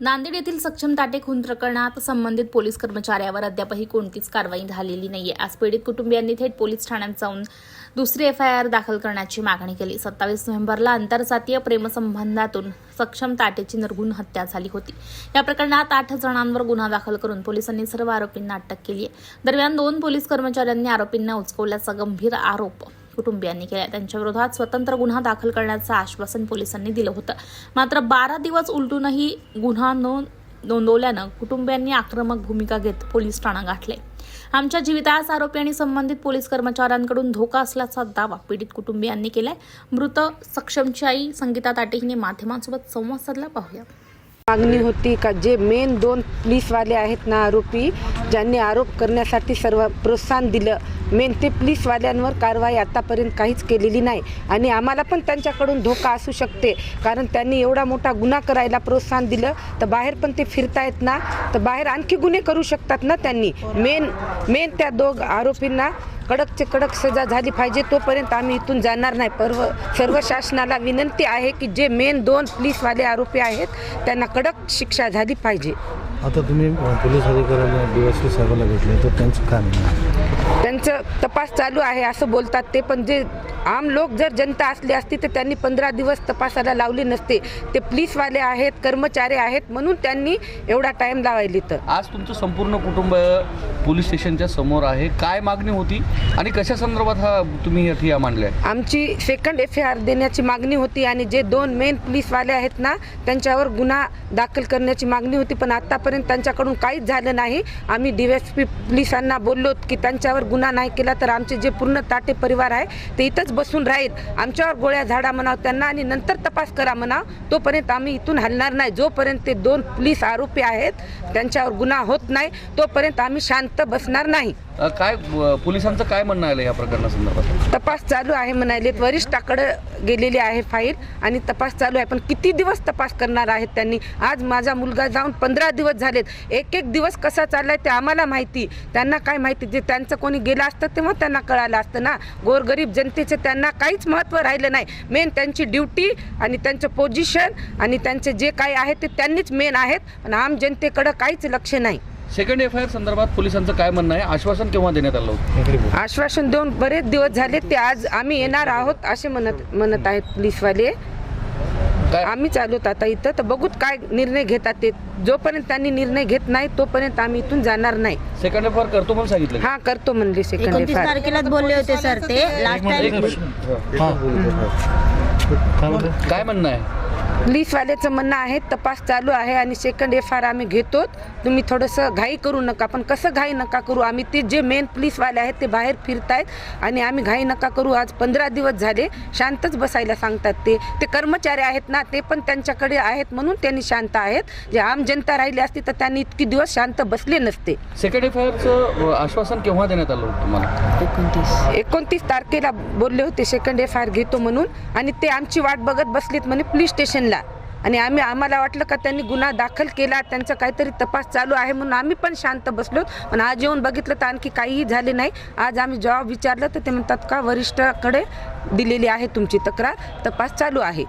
नांदेड येथील सक्षम ताटे खून प्रकरणात संबंधित पोलीस कर्मचाऱ्यावर अद्यापही कोणतीच कारवाई झालेली नाहीये. आज पीडित कुटुंबियांनी थेट पोलीस ठाण्यात जाऊन दुसरी एफ आय आर दाखल करण्याची मागणी केली. सत्तावीस नोव्हेंबरला आंतरजातीय प्रेमसंबंधातून सक्षम ताटेची निर्गुण हत्या झाली होती. या प्रकरणात आठ जणांवर गुन्हा दाखल करून पोलिसांनी सर्व आरोपींना अटक केली आहे दरम्यान दोन पोलीस कर्मचाऱ्यांनी आरोपींना उचकवल्याचा गंभीर आरोप कुटुंबियांनी केल्या. त्यांच्या विरोधात स्वतंत्र गुन्हा दाखल करण्याचं आश्वासन पोलिसांनी दिलं होतं. मात्र बारा दिवस उलटूनही गुन्हा नोंद नोंदवल्यानं कुटुंबियांनी आक्रमक भूमिका घेत पोलीस ठाणा गाठले. आमच्या जीवितास आरोपी आणि संबंधित पोलीस कर्मचाऱ्यांकडून धोका असल्याचा दावा पीडित कुटुंबियांनी केलाय. मृत सक्षमची आई संगीता ताटे हिने माध्यमांसोबत संवाद साधला. पाहूया. मागणी होती का? जे मेन दोन पोलीसवाले आहेत ना आरोपी ज्यांनी आरोप करण्यासाठी सर्व प्रोत्साहन दिलं. मेन ते पोलीसवाल्यांवर कारवाई आतापर्यंत काहीच केलेली नाही. आणि आम्हाला पण त्यांच्याकडून धोका असू शकते. कारण त्यांनी एवढा मोठा गुन्हा करायला प्रोत्साहन दिलं. तर बाहेर पण ते फिरतायत ना. तर बाहेर आणखी गुन्हे करू शकतात ना त्यांनी. मेन मेन त्या दोघ आरोपींना कडकचे कडक सजा झाली पाहिजे तोपर्यंत आम्ही इथून जाणार नाही. पर्व सर्व शासनाला विनंती आहे की जे मेन दोन पोलीसवाले आरोपी आहेत त्यांना कडक शिक्षा झाली पाहिजे. आता तुम्ही पोलीस अधिकाऱ्याला डीवायसी साहेबाला भेटले तर त्यांचं काय म्हणणं आहे? त्यांचं तपास चालू आहे असं बोलतात ते पण जे आम लोक जर जनता असली असती तर त्यांनी पंधरा दिवस तपासाला लावले नसते. ते पोलीसवाले आहेत कर्मचारी आहेत म्हणून त्यांनी एवढा टाइम लावायली तर आज तुमचं संपूर्ण कुटुंब पोलीस स्टेशनच्या समोर आहे. काय मागणी होती आणि कशा संदर्भात हा तुम्ही ठिया मांडल्या? आमची सेकंड एफ आय आर देण्याची मागणी होती आणि जे दोन मेन पोलीसवाले आहेत ना त्यांच्यावर गुन्हा दाखल करण्याची मागणी होती पण आत्तापर्यंत त्यांच्याकडून काहीच झालं नाही. आम्ही डी एस पी पोलिसांना बोललो की त्यांच्यावर गुन्हा नाही केला तर आमचे जे पूर्ण ताटे परिवार आहे ते इथंच बसून राहील. आमच्यावर गोळ्या झाडा म्हणाव त्यांना आणि नंतर तपास करा म्हणाव. तोपर्यंत आम्ही इथून हलणार नाही. जोपर्यंत ते दोन पोलीस आरोपी आहेत त्यांच्यावर गुन्हा होत नाही तोपर्यंत आम्ही शांत बसणार नाही. अ, काय अ, पोलिसांचं काय म्हणणं आलं या प्रकरणासंदर्भात? तपास चालू आहे म्हणाले वरिष्ठाकडे गेलेली आहे फाईल आणि तपास चालू आहे. पण किती दिवस तपास करणार आहेत त्यांनी? आज माझा मुलगा जाऊन पंधरा दिवस झालेत. एक एक दिवस कसा चाललाय ते आम्हाला माहिती. त्यांना काय माहिती? जे त्यांचं कोणी गेलं असतं तेव्हा त्यांना कळालं असतं ना. गोरगरीब जनतेचे त्यांना काहीच महत्त्व राहिलं नाही. मेन त्यांची ड्युटी आणि त्यांचं पोझिशन आणि त्यांचे जे काही आहे ते त्यांनीच मेन आहेत. पण आम जनतेकडं काहीच लक्ष नाही. सेकंड एफ आय आर संदर्भात पोलिसांचं काय म्हणणं आहे? आश्वासन केव्हा देण्यात आलं होतं. आश्वासन देऊन बरेच दिवस झाले ते आज आम्ही येणार आहोत असे म्हणत म्हणत आहेत पोलीसवाले. आम्ही चालूत आता इथं तर बघूत काय निर्णय घेतात ते. जोपर्यंत त्यांनी निर्णय घेत नाही तोपर्यंत आम्ही इथून जाणार नाही. सेकंड एफ आय आर करतो म्हणून सांगितलं हा करतो म्हणले सेकंड एफ तारखेलाच बोलले होते सर ते. लास्ट टाइम हां. काय म्हणणं आहे? पोलीसवाल्याचं म्हणणं आहे तपास चालू आहे आणि सेकंड एफ आर आम्ही घेतो. तुम्ही थोडंसं घाई करू नका पण कसं घाई नका करू? आम्ही ते जे मेन पोलीसवाले आहेत ते बाहेर फिरतायत आणि आम्ही घाई नका करू. आज पंधरा दिवस झाले शांतच बसायला सांगतात ते. ते कर्मचारी आहेत ना ते पण त्यांच्याकडे आहेत म्हणून त्यांनी शांत आहेत. जे आम जनता राहिली असती तर त्यांनी इतकी दिवस शांत बसले नसते. सेकंड एफ आय आरचं आश्वासन केव्हा देण्यात आलं होतं तुम्हाला? एकोणतीस. एकोणतीस तारखेला बोलले होते सेकंड एफ आय आर घेतो म्हणून. आणि ते आमची वाट बघत बसलीत म्हणे पोलीस आणला आणि आम्ही आम्हाला वाटलं का त्यांनी गुन्हा दाखल केला त्यांचा काहीतरी तपास चालू आहे म्हणून आम्ही पण शांत बसलो. पण आज येऊन बघितलं तर आणखी काहीही झाले नाही. आज आम्ही जॉब विचारलं तर ते म्हणतात का वरिष्ठाकडे दिलेली आहे तुमची तक्रार तपास चालू आहे.